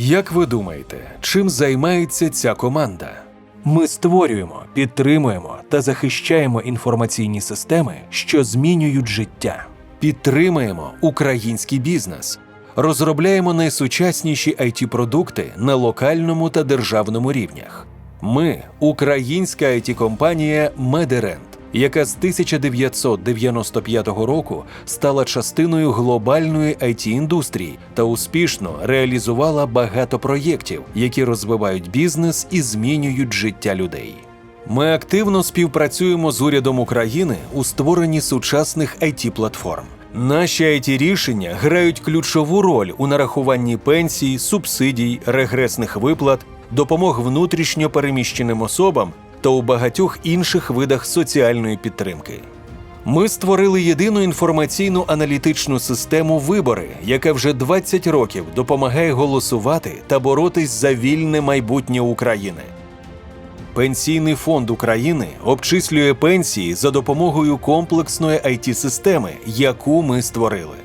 Як ви думаєте, чим займається ця команда? Ми створюємо, підтримуємо та захищаємо інформаційні системи, що змінюють життя. Підтримуємо український бізнес, розробляємо найсучасніші it продукти на локальному та державному рівнях. Ми українська it компанія Медерент, яка з 1995 року стала частиною глобальної it індустрії та успішно реалізувала багато проєктів, які розвивають бізнес і змінюють життя людей. Ми активно співпрацюємо з урядом України у створенні сучасних it платформ Наші it рішення грають ключову роль у нарахуванні пенсій, субсидій, регресних виплат, допомог внутрішньо переміщеним особам та у багатьох інших видах соціальної підтримки. Ми створили єдину інформаційну аналітичну систему вибори, яка вже 20 років допомагає голосувати та боротись за вільне майбутнє України. Пенсійний фонд України обчислює пенсії за допомогою комплексної it системи яку ми створили.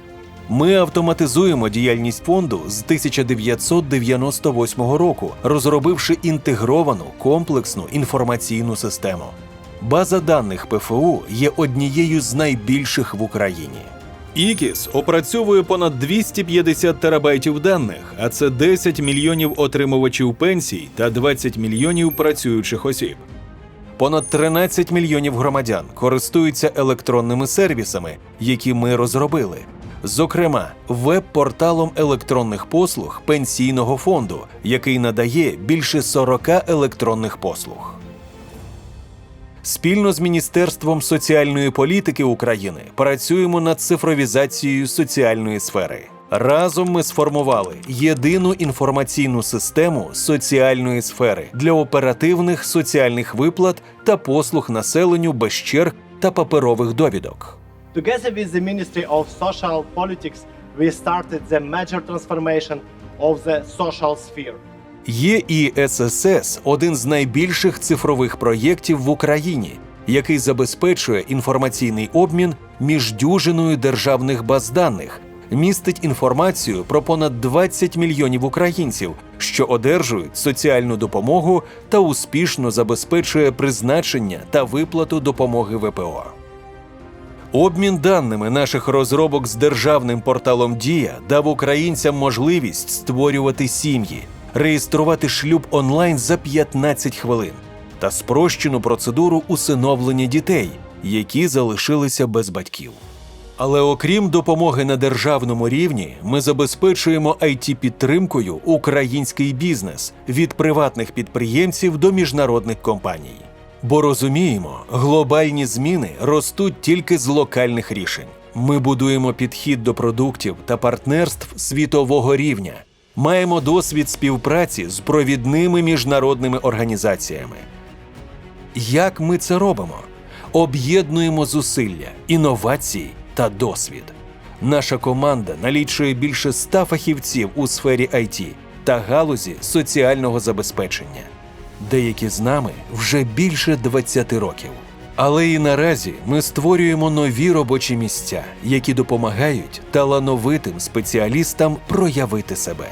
Ми автоматизуємо діяльність фонду з 1998 року, розробивши інтегровану комплексну інформаційну систему. База даних ПФУ є однією з найбільших в Україні. Ікіс опрацьовує понад 250 терабайтів даних, а це 10 мільйонів отримувачів пенсій та 20 мільйонів працюючих осіб. Понад 13 мільйонів громадян користуються електронними сервісами, які ми розробили. Зокрема, веб-порталом електронних послуг пенсійного фонду, який надає більше 40 електронних послуг. Спільно з Міністерством соціальної політики України працюємо над цифровізацією соціальної сфери. Разом ми сформували єдину інформаційну систему соціальної сфери для оперативних соціальних виплат та послуг населенню без черг та паперових довідок. Together with the Ministry of Social Politics, we started the major transformation of the social sphere. ЄІССС – один з найбільших цифрових проєктів в Україні, який забезпечує інформаційний обмін між дюжиною державних баз даних, містить інформацію про понад 20 мільйонів українців, що одержують соціальну допомогу та успішно забезпечує призначення та виплату допомоги ВПО. Обмін даними наших розробок з державним порталом Дія дав українцям можливість створювати сім'ї, реєструвати шлюб онлайн за 15 хвилин та спрощену процедуру усиновлення дітей, які залишилися без батьків. Але окрім допомоги на державному рівні, ми забезпечуємо it підтримкою український бізнес від приватних підприємців до міжнародних компаній. Бо розуміємо, глобальні зміни ростуть тільки з локальних рішень. Ми будуємо підхід до продуктів та партнерств світового рівня. Маємо досвід співпраці з провідними міжнародними організаціями. Як ми це робимо? Об'єднуємо зусилля, інновації та досвід. Наша команда налічує більше ста фахівців у сфері IT та галузі соціального забезпечення. Деякі з нами вже більше 20 років. Але і наразі ми створюємо нові робочі місця, які допомагають талановитим спеціалістам проявити себе.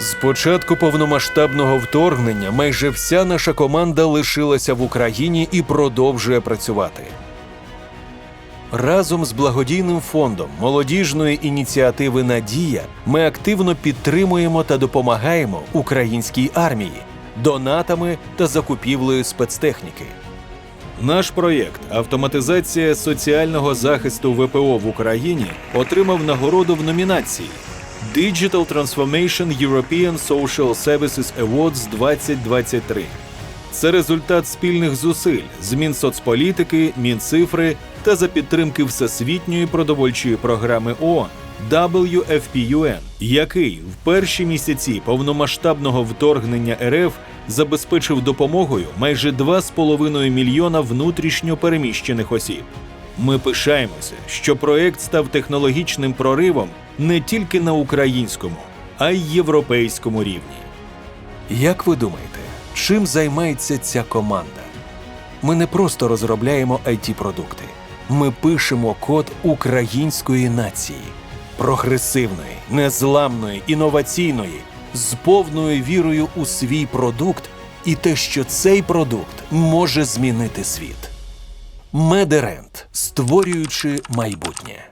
З початку повномасштабного вторгнення майже вся наша команда лишилася в Україні і продовжує працювати. Разом з благодійним фондом молодіжної ініціативи Надія ми активно підтримуємо та допомагаємо українській армії донатами та закупівлею спецтехніки. Наш проєкт Автоматизація соціального захисту ВПО в Україні отримав нагороду в номінації Digital Transformation European Social Services Awards 2023. Це результат спільних зусиль з Мінсоцполітики, Мінцифри та за підтримки Всесвітньої продовольчої програми ООН WFPUN, який в перші місяці повномасштабного вторгнення РФ забезпечив допомогою майже 2,5 мільйона внутрішньо переміщених осіб. Ми пишаємося, що проект став технологічним проривом не тільки на українському, а й європейському рівні. Як ви думаєте, чим займається ця команда? Ми не просто розробляємо it продукти ми пишемо код української нації. прогресивної, незламної, інноваційної, з повною вірою у свій продукт і те, що цей продукт може змінити світ. Медерент, створюючи майбутнє.